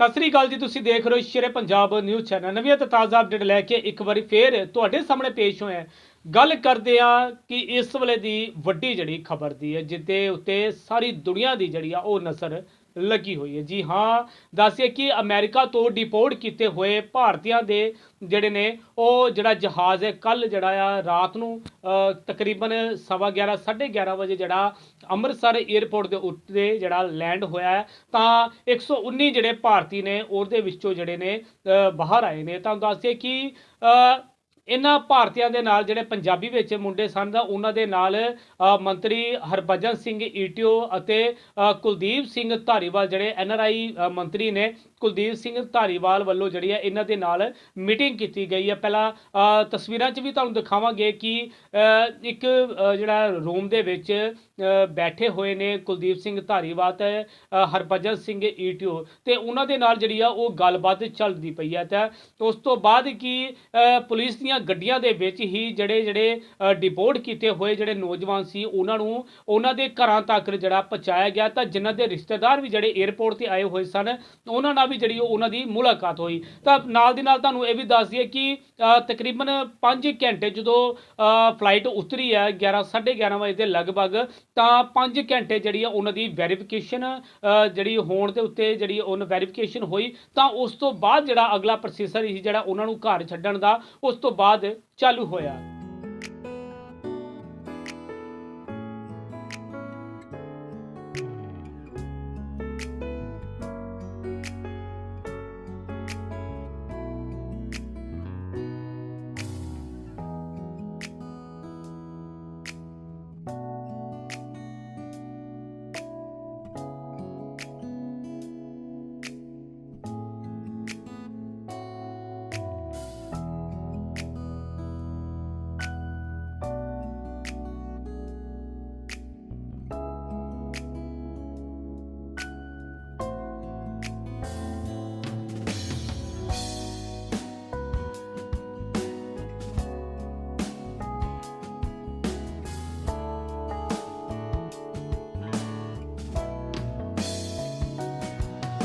ਸਤਿ ਸ੍ਰੀ ਅਕਾਲ ਜੀ, ਤੁਸੀਂ ਦੇਖ ਰਹੇ ਹੋ ਸ਼ੇਰੇ ਪੰਜਾਬ ਨਿਊਜ਼ ਚੈਨਲ। ਨਵੀਆਂ ਤੇ ਤਾਜ਼ਾ ਅਪਡੇਟ ਲੈ ਕੇ ਇੱਕ ਵਾਰੀ ਫੇਰ ਤੁਹਾਡੇ ਸਾਹਮਣੇ ਪੇਸ਼ ਹੋਇਆ ਗੱਲ ਕਰਦੇ ਆ ਕਿ ਇਸ ਵੇਲੇ ਦੀ ਵੱਡੀ ਜਿਹੜੀ ਖਬਰ ਦੀ ਹੈ ਜਿੱਤੇ ਉੱਤੇ ਸਾਰੀ ਦੁਨੀਆ ਦੀ ਜਿਹੜੀ ਆ ਉਹ ਨਜ਼ਰ ਲੱਗੀ ਹੋਈ ਹੈ। ਜੀ ਹਾਂ ਦੱਸਿਆ ਕਿ ਅਮਰੀਕਾ ਤੋਂ ਡਿਪੋਰਟ ਕੀਤੇ ਹੋਏ ਭਾਰਤੀਆਂ ਦੇ ਜਿਹੜੇ ਨੇ, ਉਹ ਜਿਹੜਾ ਜਹਾਜ਼ ਹੈ ਕੱਲ ਜਿਹੜਾ ਆ, ਰਾਤ ਨੂੰ ਤਕਰੀਬਨ ਸਵਾ 11 11:30 ਵਜੇ ਜਿਹੜਾ ਅੰਮ੍ਰਿਤਸਰ 에ਅਰਪੋਰਟ ਦੇ ਉੱਤੇ ਜਿਹੜਾ ਲੈਂਡ ਹੋਇਆ ਹੈ, ਤਾਂ 119 ਜਿਹੜੇ ਭਾਰਤੀ ਨੇ, ਉਹਦੇ ਵਿੱਚੋਂ ਜਿਹੜੇ ਨੇ ਬਾਹਰ ਆਏ ਨੇ। ਤਾਂ ਦੱਸਿਆ ਕਿ ਇਹਨਾਂ ਭਾਰਤੀਆਂ ਦੇ ਨਾਲ ਜਿਹੜੇ ਪੰਜਾਬੀ ਵਿੱਚ ਮੁੰਡੇ ਸਨ, ਤਾਂ ਉਹਨਾਂ ਦੇ ਨਾਲ ਮੰਤਰੀ ਹਰਭਜਨ ਸਿੰਘ ਈਟੀਓ ਅਤੇ ਕੁਲਦੀਪ ਸਿੰਘ ਧਾਰੀਵਾਲ ਜਿਹੜੇ ਐਨਆਰਆਈ ਮੰਤਰੀ ਨੇ, ਕੁਲਦੀਪ ਸਿੰਘ ਧਾਰੀਵਾਲ ਵੱਲੋਂ ਜਿਹੜੀ ਹੈ ਇਹਨਾਂ ਦੇ ਨਾਲ ਮੀਟਿੰਗ ਕੀਤੀ ਗਈ ਹੈ। ਪਹਿਲਾਂ ਤਸਵੀਰਾਂ 'ਚ ਵੀ ਤੁਹਾਨੂੰ ਦਿਖਾਵਾਂਗੇ ਕਿ ਇੱਕ ਜਿਹੜਾ ਰੂਮ ਦੇ ਵਿੱਚ ਬੈਠੇ ਹੋਏ ਨੇ ਕੁਲਦੀਪ ਸਿੰਘ ਧਾਰੀਵਾਲ ਤੇ ਹਰਭਜਨ ਸਿੰਘ ਈਟੀਓ ਤੇ ਉਹਨਾਂ ਦੇ ਨਾਲ ਜਿਹੜੀ ਆ ਉਹ ਗੱਲਬਾਤ ਚੱਲਦੀ ਪਈ ਹੈ। ਤਾਂ ਉਸ ਤੋਂ ਬਾਅਦ ਕੀ ਪੁਲਿਸ ਦੀਆਂ ਗੱਡੀਆਂ ਦੇ ਵਿੱਚ ਹੀ ਜਿਹੜੇ ਜਿਹੜੇ ਡਿਪੋਰਟ ਕੀਤੇ ਹੋਏ ਜਿਹੜੇ ਨੌਜਵਾਨ ਸੀ, ਉਹਨਾਂ ਨੂੰ, ਉਹਨਾਂ ਦੇ ਘਰਾਂ ਤੱਕ ਜਿਹੜਾ ਪਹੁੰਚਾਇਆ ਗਿਆ ਤਾਂ ਜਿਨ੍ਹਾਂ ਦੇ ਰਿਸ਼ਤੇਦਾਰ ਵੀ ਜਿਹੜੇ 에ਅਰਪੋਰਟ ਤੇ ਆਏ ਹੋਏ ਸਨ, ਉਹਨਾਂ ਨਾਲ ਵੀ ਜਿਹੜੀ ਉਹ ਉਹਨਾਂ ਦੀ ਮੁਲਾਕਾਤ ਹੋਈ। ਤਾਂ ਨਾਲ ਦੀ ਨਾਲ ਤੁਹਾਨੂੰ ਇਹ ਵੀ ਦੱਸ ਦਈਏ ਕਿ ਤਕਰੀਬਨ 5 ਘੰਟੇ ਜਦੋਂ ਫਲਾਈਟ ਉਤਰੀ ਹੈ 11 11:30 ਵਜੇ ਦੇ ਲਗਭਗ, ਤਾਂ 5 ਘੰਟੇ ਜਿਹੜੀ ਆ ਉਹਨਾਂ ਦੀ ਵੈਰੀਫਿਕੇਸ਼ਨ ਜਿਹੜੀ ਹੋਣ ਦੇ ਉੱਤੇ ਜਿਹੜੀ ਉਹਨਾਂ ਵੈਰੀਫਿਕੇਸ਼ਨ ਹੋਈ, ਤਾਂ ਉਸ ਤੋਂ ਬਾਅਦ ਜਿਹੜਾ ਅਗਲਾ ਪ੍ਰੋਸੈਸਰ ਸੀ ਜਿਹੜਾ ਉਹਨਾਂ ਨੂੰ ਘਰ ਛੱਡਣ ਦਾ, ਉਸ ਤੋਂ ਬਾਅਦ ਚਾਲੂ ਹੋਇਆ।